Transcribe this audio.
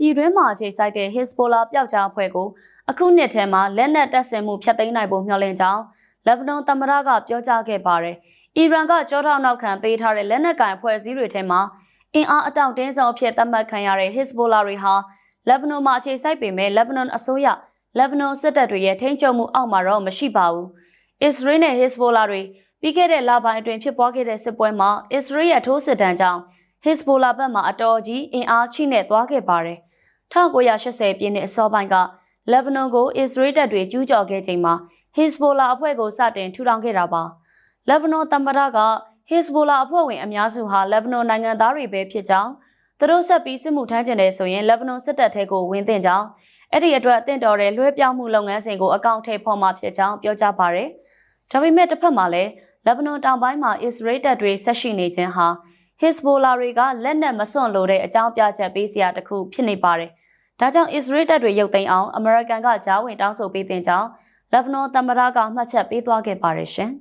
ပြည်တွင်းမှာအခြေစိုက်တဲ့ Hezbollah ပျောက်ကြားအဖွဲ့ကိုအခုနှစ်ထဲမှာလက်နက်တပ်ဆင်မှုဖျက်သိမ်းနိုင်ဖို့မျှော်လင့်ကြောင်းလက်ဘနွန်သမ္မတကပြောကြားခဲ့ပါတယ်။အီရန်ကကြောထောက်နောက်ခံပေးထားတဲ့လက်နက်ကင်အဖွဲ့အစည်းတွေထဲမှာအင်အားအတောင့်တင်းဆုံးအဖြစ်သတ်မှတ်ခံရတဲ့ Hezbollah တွေဟာလက်ဘနွန်မှာအခြေစိုက်ပေမဲ့လက်ဘနွန်အစိုးရလက်ဘနွန်စစ်တပ်တွေရဲ့ထိန်းချုပ်မှုအောက်မှာတော့မရှိပါဘူး။အစ္စရေးနဲ့ Hezbollah တွေပြီးခဲ့တဲ့လပိုင်းအတွင်းဖြစ်ပွားခဲ့တဲ့စစ်ပွဲမှာအစ္စရေးရဲ့ထိုးစစ်တမ်းကြောင့် Hezbollah ဘက်မှအတော်ကြီးအင်အားချိနဲ့သွားခဲ့ပါတယ်။ 1980ပြည့်နှစ်အစောပိုင်းကလက်ဘနွန်ကိုအစ္စရေးတပ်တွေကျူးကျော်ခဲ့ချိန်မှာ Hezbollah အဖွဲ့ကိုစတင်ထူထောင်ခဲ့တာပါ။လက်ဘနွန်သမ္မတက Hezbollah အဖွဲ့ဝင်အများစုဟာလက်ဘနွန်နိုင်ငံသားတွေပဲဖြစ်ကြောင်းသူတို့ဆက်ပြီးစစ်မှုထမ်းကျင်တယ်ဆိုရင်လက်ဘနွန်စစ်တပ်ထဲကိုဝင်သင့်ကြောင်းအဲ့ဒီအတွက်အသင့်တော်တဲ့လွှဲပြောင်းမှုလုပ်ငန်းစဉ်ကိုအကောင့်ထဲပေါ်မှာဖြစ်ကြောင်းပြောကြားပါရယ်။ဒါပေမဲ့တစ်ဖက်မှာလည်းလက်ဘနွန်တောင်ပိုင်းမှာအစ္စရေးတပ်တွေဆက်ရှိနေခြင်းဟာ Hezbollah တွေကလက်နက်မစွန့်လို့တဲ့အကြောင်းပြချက်ပေးစရာတစ်ခုဖြစ်နေပါတယ်။ ဒါကြောင့်အစ္စရေးတပ်တွေရုပ်သိမ်းအောင်အမေရိကန်ကကြားဝင်တောင်းဆိုပေးတဲ့ကြောင်းလက်ဘနွန်သမ္မတကမှတ်ချက်ပေးသွားခဲ့ပါတယ်ရှင်။